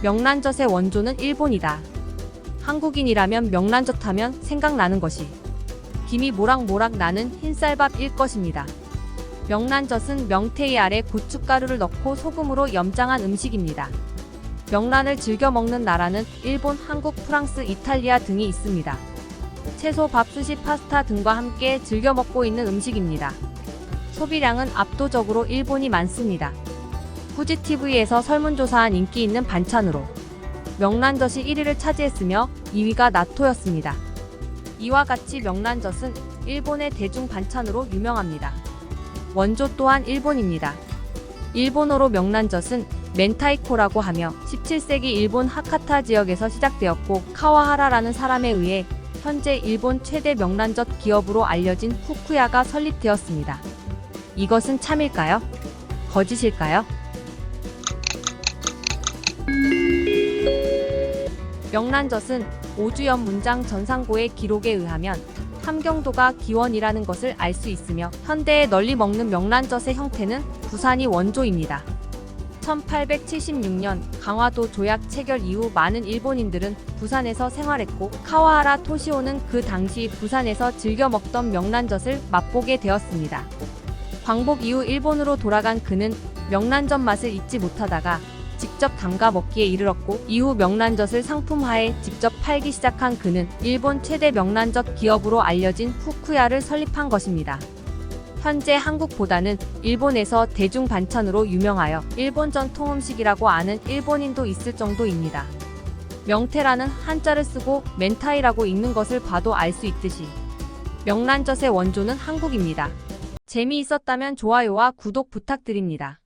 명란젓의 원조는 일본이다. 한국인이라면 명란젓 하면 생각나는 것이 김이 모락모락 나는 흰쌀밥일 것입니다. 명란젓은 명태이 아래 고춧가루를 넣고 소금으로 염장한 음식입니다. 명란을 즐겨 먹는 나라는 일본, 한국, 프랑스, 이탈리아 등이 있습니다. 채소, 밥, 스시, 파스타 등과 함께 즐겨 먹고 있는 음식입니다. 소비량은 압도적으로 일본이 많습니다. 후지TV에서 설문조사한 인기 있는 반찬으로 명란젓이 1위를 차지했으며 2위가 나토였습니다. 이와 같이 명란젓은 일본의 대중 반찬으로 유명합니다. 원조 또한 일본입니다. 일본어로 명란젓은 멘타이코라고 하며 17세기 일본 하카타 지역에서 시작되었고 카와하라라는 사람에 의해 현재 일본 최대 명란젓 기업으로 알려진 후쿠야가 설립되었습니다. 이것은 참일까요? 거짓일까요? 명란젓은 오주연 문장 전상고의 기록에 의하면 함경도가 기원이라는 것을 알 수 있으며 현대에 널리 먹는 명란젓의 형태는 부산이 원조입니다. 1876년 강화도 조약 체결 이후 많은 일본인들은 부산에서 생활했고 카와하라 토시오는 그 당시 부산에서 즐겨 먹던 명란젓을 맛보게 되었습니다. 광복 이후 일본으로 돌아간 그는 명란젓 맛을 잊지 못하다가 직접 담가 먹기에 이르렀고 이후 명란젓을 상품화해 직접 팔기 시작한 그는 일본 최대 명란젓 기업으로 알려진 후쿠야를 설립한 것입니다. 현재 한국보다는 일본에서 대중 반찬으로 유명하여 일본 전통 음식이라고 아는 일본인도 있을 정도입니다. 명태라는 한자를 쓰고 멘타이라고 읽는 것을 봐도 알 수 있듯이 명란젓의 원조는 한국입니다. 재미있었다면 좋아요와 구독 부탁드립니다.